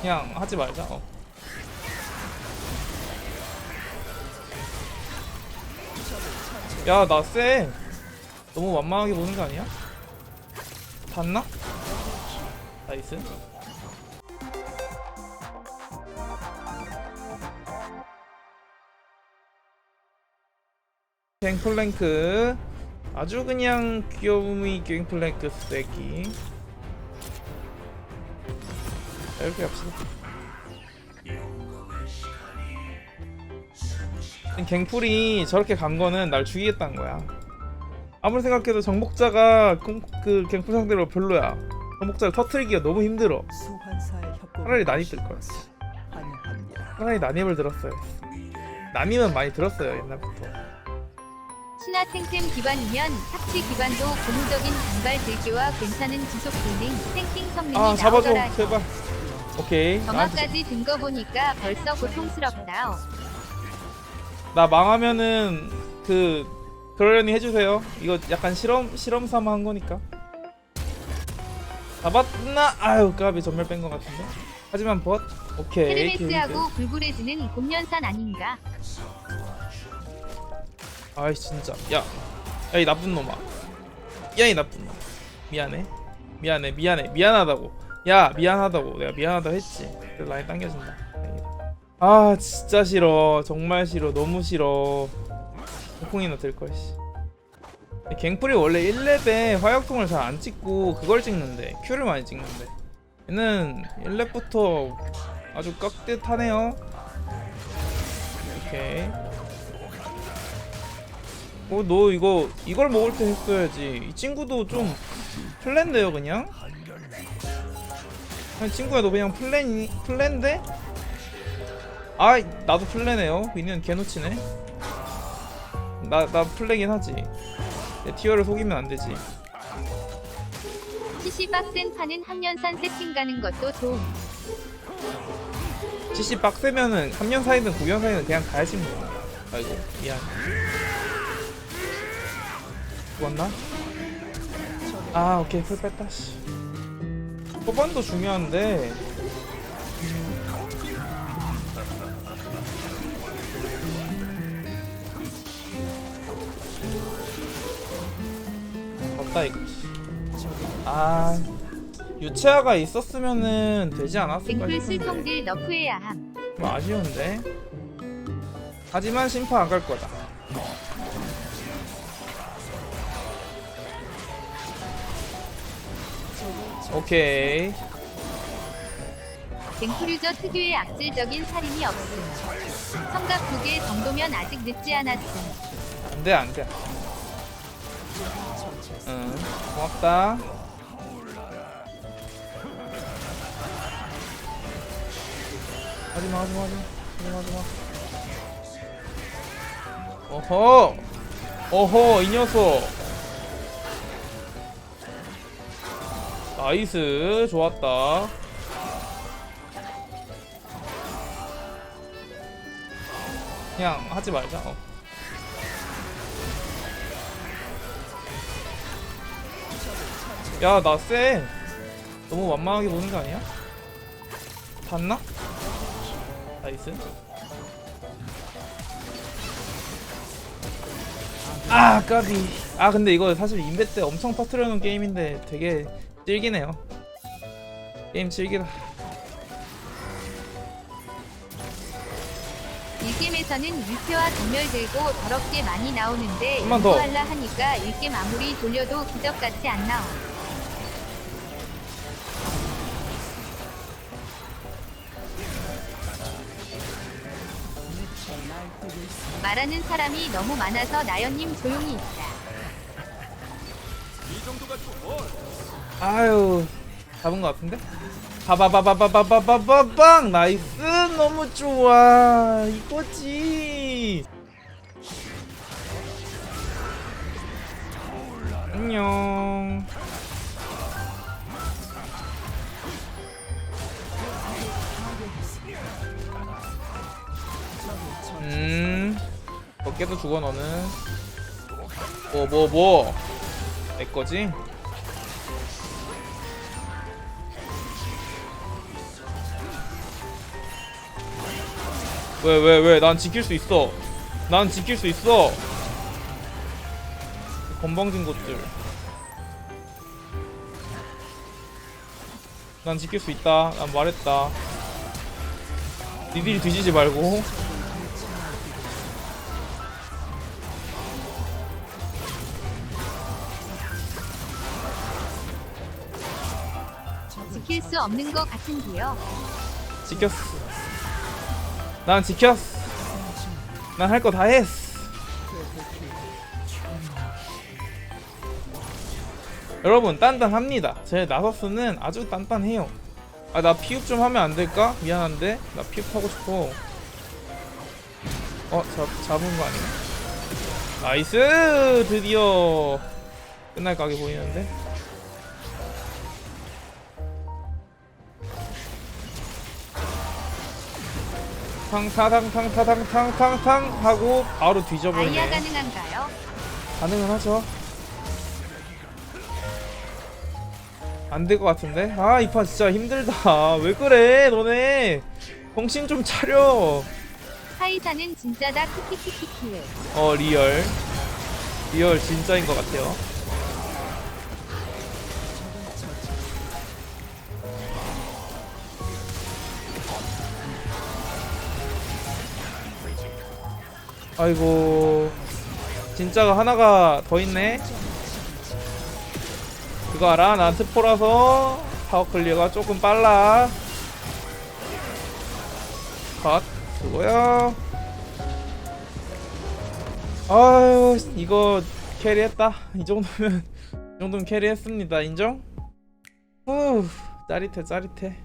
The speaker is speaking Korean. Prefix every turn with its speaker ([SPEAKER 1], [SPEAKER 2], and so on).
[SPEAKER 1] 그냥 하지 말자. 어. 야, 나 쎄. 너무 완만하게 보는 거 아니야? 닿나? 나이스. 갱플랭크 아주 그냥 귀여움이 갱플랭크 쓰레기 자, 이렇게 갑시다 갱플이 저렇게 간 거는 날 죽이겠다는 거야. 아무리 생각해도 정복자가 공- 그 갱플 상대로 별로야. 정복자를 터트리기가 너무 힘들어. 차라리 거야
[SPEAKER 2] 환영합니다.
[SPEAKER 1] 차라리 난입을 들었어요. 난입은 많이 들었어요 옛날부터.
[SPEAKER 3] 신화 탱템 기반이면 탑치 기반도 고무적인 단발 들기와 괜찮은 지속 기능, 탱킹 성능이
[SPEAKER 1] 아 잡아줘.
[SPEAKER 3] 나오더라.
[SPEAKER 1] 제발 오케이
[SPEAKER 3] 정화까지 든 거 보니까 벌써 고통스럽다.
[SPEAKER 1] 나 망하면은 그 그러려니 해주세요. 이거 약간 실험 실험 삼아 한 거니까. 잡았나? 아유 까비 전멸 뺀것 같은데. 하지만 벗 오케이.
[SPEAKER 3] 헤르메스하고 불굴해지는 곰년산 아닌가?
[SPEAKER 1] 아이 진짜 야, 야 이 나쁜 놈아. 야 이 나쁜 놈. 미안해. 미안해 미안해 미안하다고. 야 미안하다고 내가 미안하다고 했지. 라인. 다행이다. 아 진짜 싫어 정말 싫어 너무 싫어. 폭풍이나 들걸 씨. 갱플이 원래 1렙에 화약통을 잘 안 찍고 그걸 찍는데 Q를 많이 찍는데 얘는 1렙부터 아주 깍듯하네요 오케이 어 너 이거 이걸 먹을 때 했어야지 이 친구도 좀 플랜데요 그냥 아니 친구야 너 그냥 플랜이 플랜데? 아 나도 플랜해요. 이는 개노치네. 나 나 플래긴 하지. 내 티어를 속이면 안 되지.
[SPEAKER 3] CC 빡센 파는 학년산 세팅 가는 것도 좋음.
[SPEAKER 1] CC 빡세면은 3년 사이든 9년 사이든 그냥 가야지 뭐. 아이고 미안. 죽었나? 아 오케이. 풀 뺐다 씨 초반도 중요한데 없다 이거 씨. 아 유채화가 있었으면은 되지 않았을까
[SPEAKER 3] 갱플
[SPEAKER 1] 싶은데
[SPEAKER 3] 슬통들 너프해야 함.
[SPEAKER 1] 좀 아쉬운데 하지만 심판 안갈 거다 오케이.
[SPEAKER 3] 갱플 유저 특유의 악질적인 살인이 없음. 성각 두 개 정도면 아직 늦지 않았음.
[SPEAKER 1] 안돼 안돼. 응 고맙다. 하지마 하지마 하지마 하지마 하지마. 어허 어허 이 녀석 나이스 좋았다 그냥 하지 말자 어. 야, 나 쎄. 너무 완만하게 보는 거 아니야? 닿나? 나이스. 아, 까비. 아, 근데 이거 사실 인베 때 엄청 터트려 놓은 게임인데 되게 질기네요. 게임 질기다.
[SPEAKER 3] 일겜에서는 유채와 전멸 들고 더럽게 많이 나오는데
[SPEAKER 1] 한번 더.
[SPEAKER 3] 이거 할라 하니까 일겜 아무리 돌려도 기적같이 안 나와. 말하는 사람이 너무 많아서 나연님 조용히 있다.
[SPEAKER 1] 아유, 잡은 거 같은데? 바바바바바바바바방! 나이스! 너무 좋아. 이거지. 안녕. 음 어깨도 죽어 너는. 뭐 뭐 뭐? 내 거지? 왜 왜 왜? 난 지킬 수 있어. 난 지킬 수 있어. 건방진 것들. 난 지킬 수 있다. 난 말했다. 니들이 뒤지지 말고.
[SPEAKER 3] 지킬 수 없는 것 같은데요.
[SPEAKER 1] 지켰어 난 지켰어 난 할 거 다 했어 여러분 단단합니다. 제 나서스는 아주 단단해요. 아 나 피흡 좀 하면 안 될까? 미안한데? 나 피흡 하고 싶어. 어 잡, 잡은 거 아니야? 나이스! 드디어 끝날 각이 보이는데 탕타당탕타당탕탕탕 하고 바로
[SPEAKER 3] 아이야
[SPEAKER 1] 뒤져버리네.
[SPEAKER 3] 가능한가요?
[SPEAKER 1] 가능은 하죠. 안 될 것 같은데? 아 이 판 진짜 힘들다. 왜 그래 너네? 정신 좀 차려.
[SPEAKER 3] 카이사는 진짜다. 키키키키키.
[SPEAKER 1] 어 리얼. 리얼 진짜인 것 같아요 아이고. 진짜가 하나가 더 있네. 그거 알아? 난 트포라서 파워 클리어가 조금 빨라. 컷. 수고요 아유 이거 캐리했다. 이 정도면 이 정도면 캐리했습니다. 인정? 후 짜릿해 짜릿해